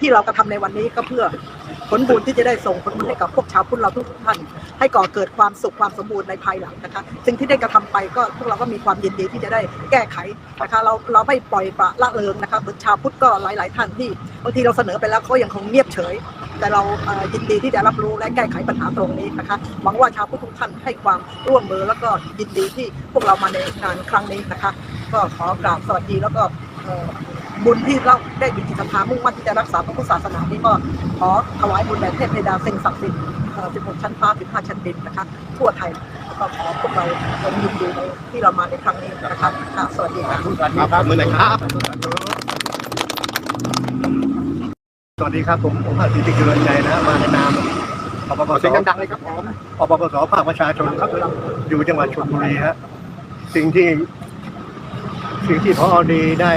ที่เรากระทำในวันนี้ก็เพื่อผลบุญที่จะได้ส่งผลบุญให้กับพวกชาวพุทธเราทุกท่าน ให้ก่อเกิดความสุขความสมบูรณ์ในภายหลังนะคะสิ่งที่ได้กระทำไปก็พวกเราก็มีความยินดีที่จะได้แก้ไขนะคะเราเราไม่ปล่อยปละละเลยนะคะเหมือนชาวพุทธก็หลาย ๆ ท่านที่บางทีเราเสนอไปแล้วเขายังคงเงียบเฉย แต่เราอ่อยินดีที่จะรับรู้และแก้ไขปัญหาตรงนี้นะคะหวังว่าชาวพุทธทุกท่านให้ความร่วมมือแล้วก็ยินดีที่พวกเรามาในงานครั้งนี้นะคะ ก็ขอกราบสวัสดีแล้วก็ บุญที่เราได้มีจิตศรัทธามุ่งมั่นที่จะรักษาพระพุทธศาสนานี้ก็ขอถวายบุญแด่เทพเทดาสิ่งศักดิ์สิทธิ์เอ่อ16 ชั้นฟ้า 15 ชั้นดินนะคะ ทั่วไทยแล้วก็ขอพวกเราจงยินดีในที่เรามาในครั้งนี้นะคะค่ะสวัสดีค่ะครับมือไหนครับสวัสดีครับผมผมภาสิทธิเจริญใจนะมาในนามอปปสเสียงดังๆเลยครับผมอปปสภาคประชาชนครับอยู่จังหวัดชลบุรีฮะสิ่งที่สิ่งที่พอดีได้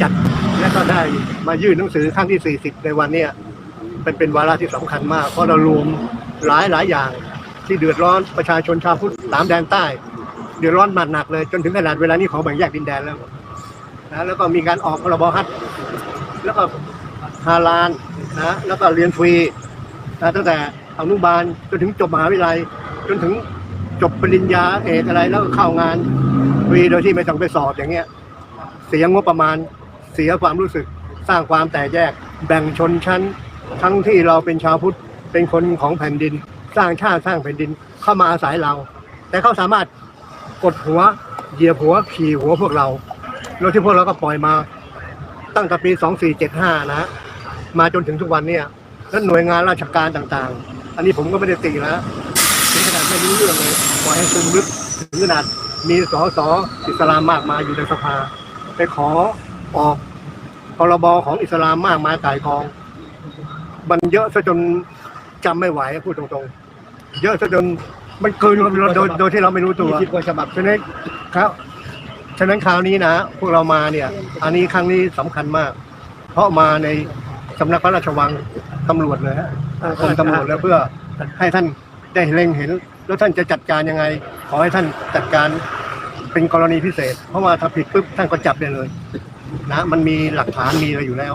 จัด และก็ได้มายื่นหนังสือครั้งที่ 40 ในวันเนี้ยเป็นเป็นวาระที่สำคัญมาก เพราะเรารวมหลายหลายอย่างที่เดือดร้อนประชาชนชาวพุทธสามแดนใต้ เดือดร้อนมากหนักเลย จนถึงขนาดเวลานี้ขอแบ่งแยกดินแดนแล้วนะแล้วก็มีการออกพรบฮัทแล้วก็ฮาลานนะแล้วก็เรียนฟรีนะตั้งแต่อนุบาลจนถึงจบมหาวิทยาลัย จนถึงจบปริญญาเอกอะไรแล้วก็เข้างานฟรีโดยที่ไม่ต้องไปสอบอย่างเงี้ยเสียงบประมาณ เสียความรู้สึกสร้างความแตกแยก แบ่งชนชั้น ทั้งที่เราเป็นชาวพุทธเป็นคนของแผ่นดิน สร้างชาติสร้างแผ่นดินเข้ามาอาศัยเรา แต่เขาสามารถกดหัวเหยียบหัวขี่หัวพวกเราโดยที่พวกเราก็ปล่อยมา ตั้งแต่ปี2475นะมาจนถึงทุกวันเนี่ยแล้วหน่วยงานราชการต่างๆ อันนี้ผมก็ไม่ได้ติแล้วถึงขนาดไม่รู้เรื่องเลยปล่อยให้ซึมลึกถึงขนาดมีสสอิสลามมากมายอยู่ในสภา ไปขอ ออกพรบของอิสลามมากมายก่ายกอง มันเยอะซะจนจำไม่ไหวพูดตรงๆ เยอะซะจนมันเกินโดยโดยที่เราไม่รู้ตัวยี่สิบกว่าฉบับฉะนั้นครับฉะนั้นคราวนี้นะพวกเรามาเนี่ย อันนี้ครั้งนี้สำคัญมาก เพราะมาในสำนักพระราชวังตำรวจเลยฮะกรมตำรวจแล้วเพื่อให้ท่านได้เล็งเห็น แล้วท่านจะจัดการยังไง ขอให้ท่านจัดการ เป็นกรณีพิเศษ เพราะว่าถ้าผิดปุ๊บท่านก็จับได้เลยนะมันมีหลักฐานมีอะไรอยู่แล้ว